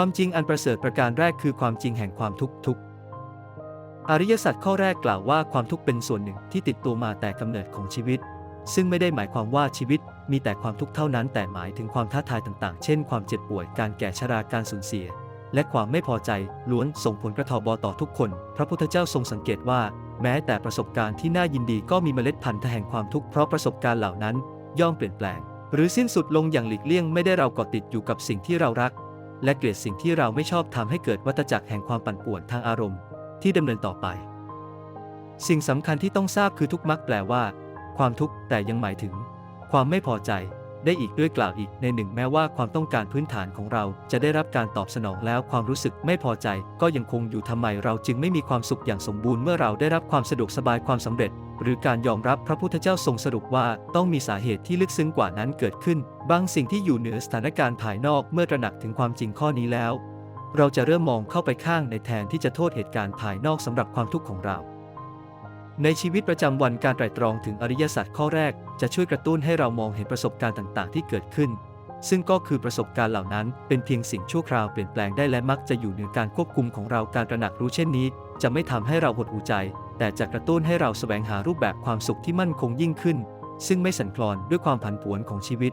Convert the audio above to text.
ความจริงอันประเสริฐประการแรกคือความจริงแห่งความทุกข์ทุกอริยสัจข้อแรกกล่าวว่าความทุกข์เป็นส่วนหนึ่งที่ติดตัวมาแต่กำเนิดของชีวิต ซึ่งไม่ได้หมายความว่าชีวิตมีแต่ความทุกข์เท่านั้นแต่หมายถึงความท้าทายต่าง ๆ เช่น ความเจ็บป่วยการแก่ชราการสูญเสีย และความไม่พอใจล้วนส่งผลกระทบต่อทุกคน พระพุทธเจ้าทรงสังเกตว่า แม้แต่ประสบการณ์ที่น่ายินดีก็มีเมล็ดพันธุ์แห่งความทุกข์เพราะประสบการณ์เหล่านั้น ย่อมเปลี่ยนแปลง หรือสิ้นสุดลงอย่างหลีกเลี่ยงไม่ได้เราเกาะติดอยู่กับสิ่งที่เรารัก และเกลียดสิ่งที่เราไม่ชอบทำให้เกิดวัฏจักรแห่งความปั่นป่วนทางอารมณ์ ที่ดำเนินต่อไป สิ่งสำคัญที่ต้องทราบคือทุกมักแปลว่า ความทุกข์แต่ยังหมายถึง ความไม่พอใจ ได้อีกด้วยกล่าวอีกในหนึ่งแม้ว่าความต้องการพื้นฐานของเรา จะได้รับการตอบสนองแล้วความรู้สึกไม่พอใจ ก็ยังคงอยู่ทำไมเราจึงไม่มีความสุขอย่างสมบูรณ์เมื่อเราได้รับความสะดวกสบายความสำเร็จ หรือการยอมรับพระพุทธเจ้าทรงสรุปว่าต้องมีสาเหตุที่ลึกซึ้งกว่านั้นเกิดขึ้น บางสิ่งที่อยู่เหนือสถานการณ์ภายนอกเมื่อตระหนักถึงความจริงข้อนี้แล้ว เราจะเริ่มมองเข้าไปข้างในแทนที่จะโทษเหตุการณ์ภายนอกสำหรับความทุกข์ของเรา ในชีวิตประจำวันการไตร่ตรองถึงอริยสัจข้อแรก จะช่วยกระตุ้นให้เรามองเห็นประสบการณ์ต่าง ๆ ที่เกิดขึ้น ซึ่งก็คือประสบการณ์เหล่านั้นเป็นเพียงสิ่งชั่วคราวเปลี่ยนแปลงได้และมักจะอยู่เหนือการควบคุมของเราการตระหนักรู้เช่นนี้ จะไม่ทำให้เราหดหู่ใจ แต่จะกระตุ้นให้เราแสวงหารูปแบบความสุขที่มั่นคงยิ่งขึ้น ซึ่งไม่สั่นคลอนด้วยความผันผวนของชีวิต